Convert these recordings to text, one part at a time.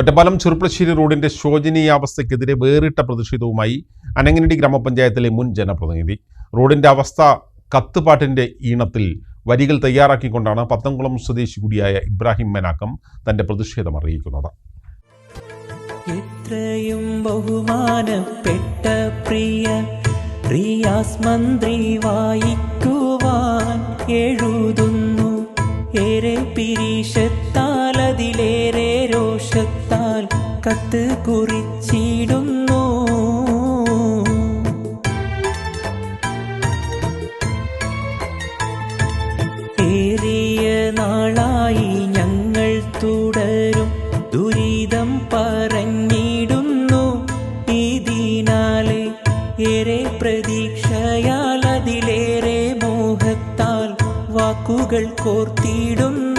ഒറ്റപ്പാലം ചെറുപ്പശ്ശേരി റോഡിന്റെ ശോചനീയാവസ്ഥയ്ക്കെതിരെ വേറിട്ട പ്രതിഷേധവുമായി അനങ്ങനടി ഗ്രാമപഞ്ചായത്തിലെ മുൻ ജനപ്രതിനിധി. റോഡിന്റെ അവസ്ഥ കത്തുപാട്ടിന്റെ ഈണത്തിൽ വരികൾ തയ്യാറാക്കിക്കൊണ്ടാണ് പത്തംകുളം സ്വദേശി കൂടിയായ ഇബ്രാഹിം മെനാക്കം തന്റെ പ്രതിഷേധം അറിയിക്കുന്നത്. എത്രയും ബഹുമാനപ്പെട്ട പ്രിയ റിയാസ് മന്ത്രി വായിക്കുവാൻ എഴുതുന്നു. ഏറെ രോഷത്താൽ കത്ത് കുറിച്ചിടുന്നു. ഏറിയ നാളായി ഞങ്ങൾ തുടരും ദുരിതം പറഞ്ഞിടുന്നു. ഇതിനാലെ ഏറെ പ്രതീക്ഷയാൽ അതിലേറെ മോഹത്താൽ വാക്കുകൾ കോർത്തിടുന്നു.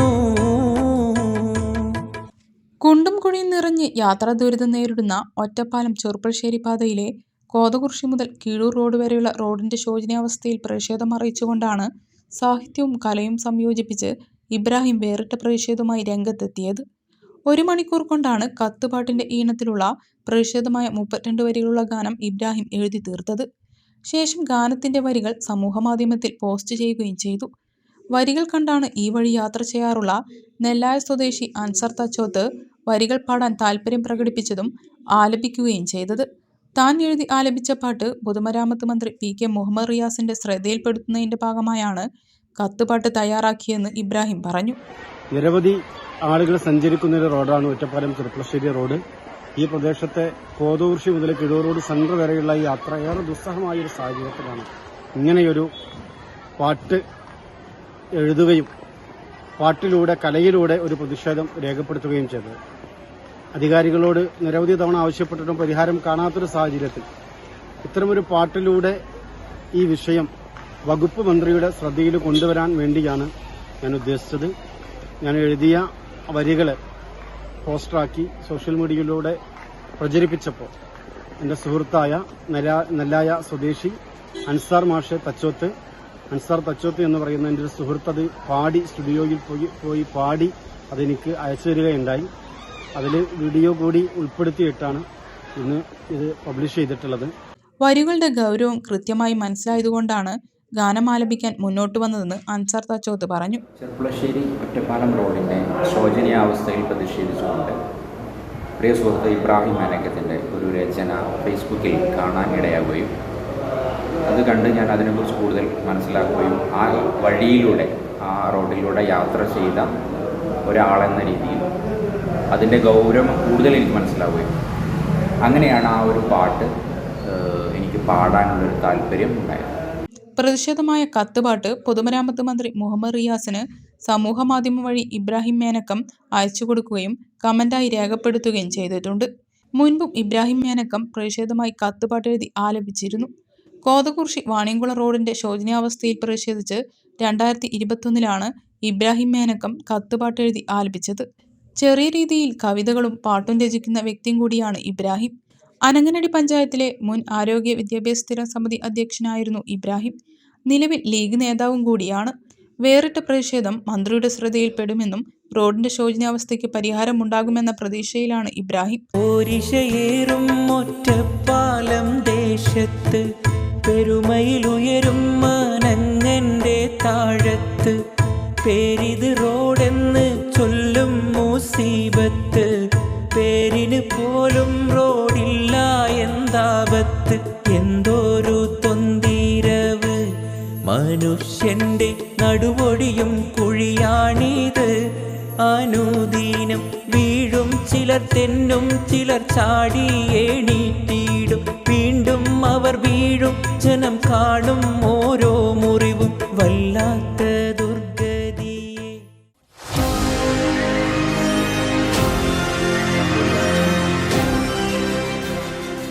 കുഴിയും നിറഞ്ഞ് യാത്രാ ദുരിതം നേരിടുന്ന ഒറ്റപ്പാലം ചെറുപ്പശ്ശേരി പാതയിലെ കോതകുർശി മുതൽ കീഴൂർ റോഡ് വരെയുള്ള റോഡിന്റെ ശോചനീയാവസ്ഥയിൽ പ്രതിഷേധം അറിയിച്ചുകൊണ്ടാണ് സാഹിത്യവും കലയും സംയോജിപ്പിച്ച് ഇബ്രാഹിം വേറിട്ട പ്രതിഷേധവുമായി രംഗത്തെത്തിയത്. ഒരു മണിക്കൂർ കൊണ്ടാണ് കത്തുപാട്ടിന്റെ ഈണത്തിലുള്ള പ്രതിഷേധമായ മുപ്പത്തിരണ്ട് വരികളുള്ള ഗാനം ഇബ്രാഹിം എഴുതി തീർത്തത്. ശേഷം ഗാനത്തിന്റെ വരികൾ സമൂഹമാധ്യമത്തിൽ പോസ്റ്റ് ചെയ്യുകയും ചെയ്തു. വരികൾ കണ്ടാണ് ഈ വഴി യാത്ര ചെയ്യാറുള്ള നെല്ലായ സ്വദേശി അൻസർ തച്ചോത്ത് വരികൾ പാടാൻ താല്പര്യം പ്രകടിപ്പിച്ചതും ആലപിക്കുകയും ചെയ്തത്. താൻ എഴുതി ആലപിച്ച പാട്ട് പൊതുമരാമത്ത് മന്ത്രി പി കെ മുഹമ്മദ് റിയാസിന്റെ ശ്രദ്ധയിൽപ്പെടുത്തുന്നതിന്റെ ഭാഗമായാണ് കത്തുപാട്ട് തയ്യാറാക്കിയെന്ന് ഇബ്രാഹിം പറഞ്ഞു. നിരവധി ആളുകൾ സഞ്ചരിക്കുന്ന ഒരു റോഡാണ് ഒറ്റപ്പാലം ചെറുപ്പശ്ശേരി റോഡ്. ഈ പ്രദേശത്തെ കോതൂർശി മുതൽ കിഴൂർ റോഡ് സെൻട്രൽ വരെയുള്ള യാത്ര ഏറെ ദുസ്സഹമായ ഒരു സാഹചര്യത്തിലാണ് ഇങ്ങനെയൊരു പാട്ട് എഴുതുകയും പാട്ടിലൂടെ കലയിലൂടെ ഒരു പ്രതിഷേധം രേഖപ്പെടുത്തുകയും ചെയ്തത്. അധികാരികളോട് നിരവധി തവണ ആവശ്യപ്പെട്ടിട്ടും പരിഹാരം കാണാത്തൊരു സാഹചര്യത്തിൽ ഇത്തരമൊരു പാട്ടിലൂടെ ഈ വിഷയം വകുപ്പ് മന്ത്രിയുടെ ശ്രദ്ധയിൽ കൊണ്ടുവരാൻ വേണ്ടിയാണ് ഞാൻ ഉദ്ദേശിച്ചത്. ഞാൻ എഴുതിയ വരികൾ പോസ്റ്ററാക്കി സോഷ്യൽ മീഡിയയിലൂടെ പ്രചരിപ്പിച്ചപ്പോൾ എന്റെ സുഹൃത്തായ നെല്ലാ- നെല്ലായ സ്വദേശി അൻസാർ മാഷെ തച്ചോത്ത് അൻസാർ തച്ചോത്ത് എന്ന് പറയുന്ന എന്റെ ഒരു സുഹൃത്ത് അത് പാടി സ്റ്റുഡിയോയിൽ പോയി പോയി പാടി അതെനിക്ക് അയച്ചു തരികയുണ്ടായി. അതിൽ വീഡിയോ കൂടി ഉൾപ്പെടുത്തിയിട്ടാണ് ഇന്ന് ഇത് പബ്ലിഷ് ചെയ്തിട്ടുള്ളത്. വരികളുടെ ഗൗരവം കൃത്യമായി മനസ്സിലായതുകൊണ്ടാണ് ഗാനം ആലപിക്കാൻ മുന്നോട്ട് വന്നതെന്ന് അൻസാർ തച്ചോത്ത് പറഞ്ഞു. ചെർപ്പുളശ്ശേരി ഒറ്റപ്പാലം റോഡിന്റെ ശോചനീയാവസ്ഥയിൽ പ്രതിഷേധിച്ചുകൊണ്ട് പ്രിയ സുഹൃത്ത് ഇബ്രാഹിം അനക്കത്തിന്റെ ഒരു രചന ഫേസ്ബുക്കിൽ കാണാൻ ഇടയാവുകയും അത് കണ്ട് ഞാൻ അതിനെക്കുറിച്ച് കൂടുതൽ മനസ്സിലാക്കുകയും ആ വഴിയിലൂടെ ആ റോഡിലൂടെ യാത്ര ചെയ്ത ഒരാളെന്ന രീതിയിൽ അതിന്റെ ഗൗരവം കൂടുതൽ എനിക്ക് മനസ്സിലാവുകയും അങ്ങനെയാണ് ആ ഒരു പാട്ട് എനിക്ക് പാടാനുള്ളൊരു താല്പര്യം ഉണ്ടായത്. പ്രതിഷേധമായ കത്തുപാട്ട് പൊതുമരാമത്ത് മന്ത്രി മുഹമ്മദ് റിയാസിന് സമൂഹമാധ്യമം വഴി ഇബ്രാഹിം മേനക്കം അയച്ചു കൊടുക്കുകയും കമന്റായി രേഖപ്പെടുത്തുകയും ചെയ്തിട്ടുണ്ട്. മുൻപും ഇബ്രാഹിം മേനക്കം പ്രതിഷേധമായി കത്തുപാട്ട് എഴുതി ആലപിച്ചിരുന്നു. കോതകുർശി വാണിയംകുളം റോഡിന്റെ ശോചനീയാവസ്ഥയിൽ പ്രതിഷേധിച്ച് രണ്ടായിരത്തി ഇരുപത്തൊന്നിലാണ് ഇബ്രാഹിം മേനക്കം കത്തുപാട്ട് എഴുതി ആലപിച്ചത്. ചെറിയ രീതിയിൽ കവിതകളും പാട്ടും രചിക്കുന്ന വ്യക്തിയും കൂടിയാണ് ഇബ്രാഹിം. അനങ്ങനടി പഞ്ചായത്തിലെ മുൻ ആരോഗ്യ വിദ്യാഭ്യാസ സ്ഥിരം സമിതി അധ്യക്ഷനായിരുന്നു ഇബ്രാഹിം. നിലവിൽ ലീഗ് നേതാവും കൂടിയാണ്. വേറിട്ട പ്രതിഷേധം മന്ത്രിയുടെ ശ്രദ്ധയിൽപ്പെടുമെന്നും റോഡിന്റെ പരിഹാരം ഉണ്ടാകുമെന്ന പ്രതീക്ഷയിലാണ് ഇബ്രാഹിം. ദേശത്ത് പെരുമയിലുയരും താഴത്ത് പേരിത് റോഡെന്ന് മുസീബത്ത് പേരിന് പോലും റോഡില്ല എന്താപത്ത്? എന്തോരു തൊന്തീരവ്? മനുഷ്യന്റെ നടുവൊടിയും കുഴിയാണിത്. അനുദീനം വീഴും ചിലർ തെന്നും ചിലർ ചാടി എണീറ്റിടും. വീണ്ടും അവർ വീഴും ജനം കാണും ഓരോ